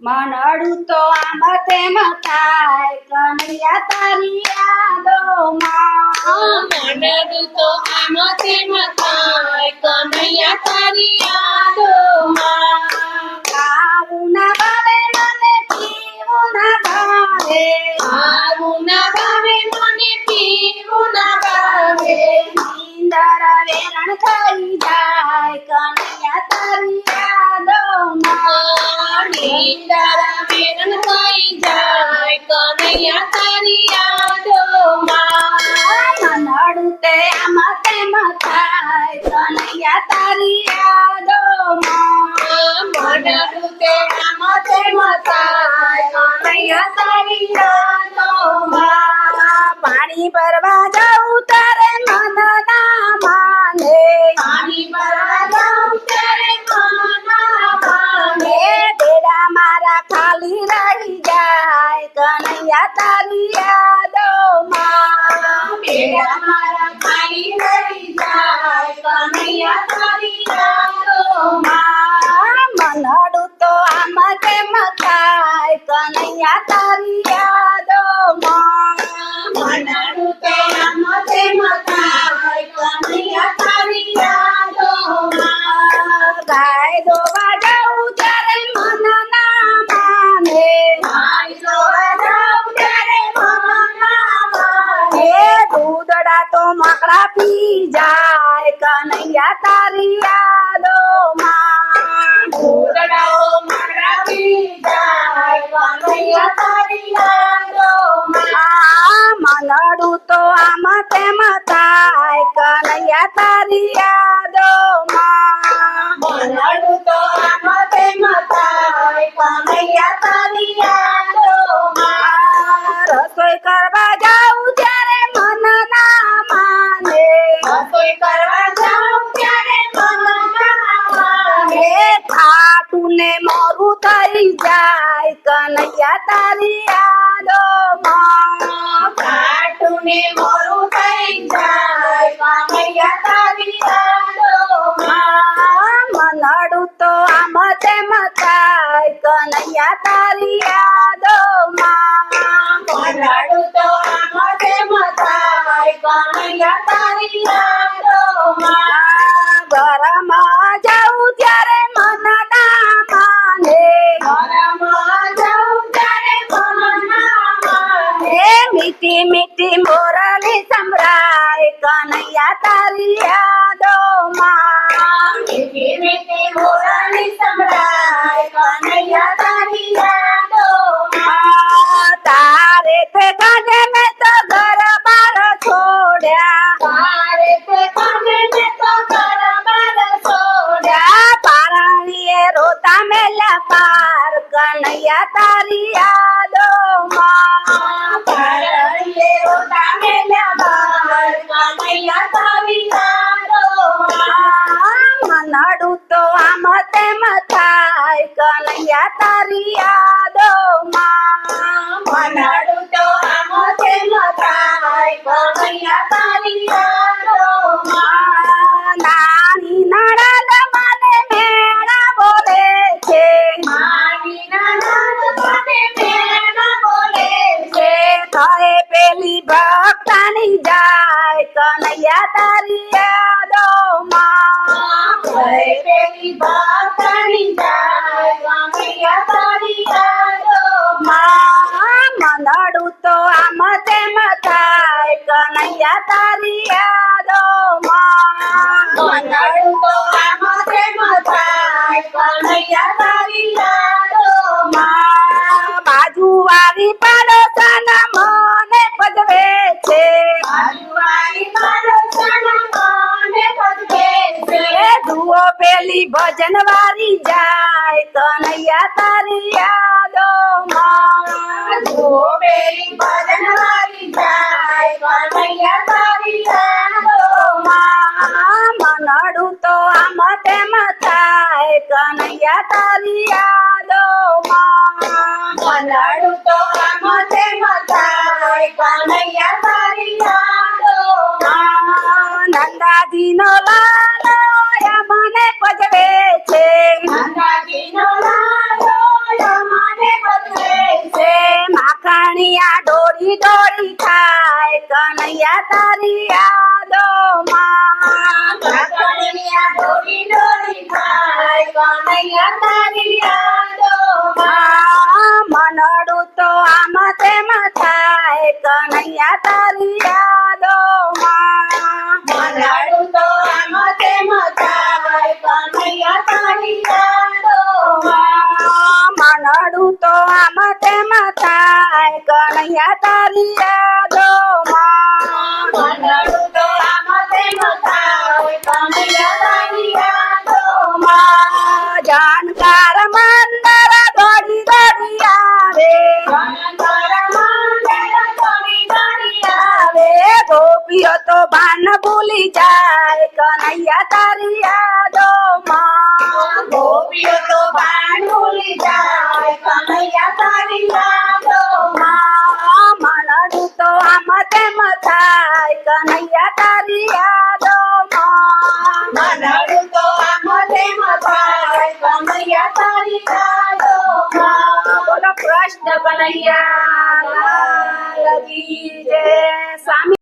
મનડું તો આમ તેમ થાય કનૈયા તારી યાદોમાં મનડું તો આમ તેમ થાય કનૈયા તારી યાદોમાં ખાવું પાણી ભરવા જાઉં તારે મન ના માને પાણી ભરવા જાઉં ત્યારે મન ના માને. એ બેડા મારા ખાલી રહી જાય કનૈયા તારી યાદોમાં બેડા મારા ખાલી રહી જાય કનૈયા તારી યાદોમાં. મનડું તો આમ તેમ થાય કનૈયા તારી યાદોમાં મનડું તે આમ તેમ થાય કનૈયા તારી યાદોમાં. ગાય દોવા જાઉં ત્યારે મન ના માને ભાઈ જોવા જાઉં ત્યારે મન ના માને. એ દૂધડા તો મકડા પી જાય કનૈયા તારી યાદોમાં તારી યાદોમાં મનડું તો આમ તેમ થાય કનૈયા તારી યાદોમાં. રસોઈ કરવા જાઉં ત્યારે મન ના માને રસોઈ કરવા જાઉં ત્યારે મન ના માને. ખાટું ને મોરું થઈ જાય કનૈયા તારી યાદોમાં કાટું ને મોરું તારી યાદોમાં મનડું તો જાઉં ત્યારે મન ના માને ઘરમાં જાઉં સંભળાય કનૈયા તારી યાદોમાં પાર કનૈયા તારી યાદોમાં પારણીએ રોતા મેલ્યા બાર કનૈયા તારી યાદોમાં. મનડું તો આમ તેમ થાય કનૈયા તારી યાદોમાં મનડું તો આમ તેમ થાય કનૈયા તારી યાદોમાં. પેલી ભક્તાની જાય કનૈયા તારી યાદો માં પેલી ભક્તની જાય કનૈયા તારી યાદોમાં. મનડું તો આમ તેમ થાય કનૈયા તારી પેલી ભજન વારી જાય કનૈયા તારી યાદોમાં જુઓ પેલી ભજનવાળી જાય કનૈયા તારી યાદોમાં. મનડું તો આમ તેમ થાય કનૈયા તારી યાદોમાં માખણિયા ડોળી ડોળી થાય. કનૈયા તારી યાદોમાં. કનૈયા ડોરી ડોરી થાય. કનૈયા તારી યાદોમાં. તારી યાદોમાં મનાડું તો આમ તેમ થાય કનૈયા તારી યાદોમાં જાણકાર દોડી દોડી આવે ગોપીઓ તો ભાન ભૂલી જાય, કનૈયા તારી યાદોમાં થાય કનૈયા તારી યાદો બોલો કૃષ્ણ કનૈયા લગી જય સ્વામી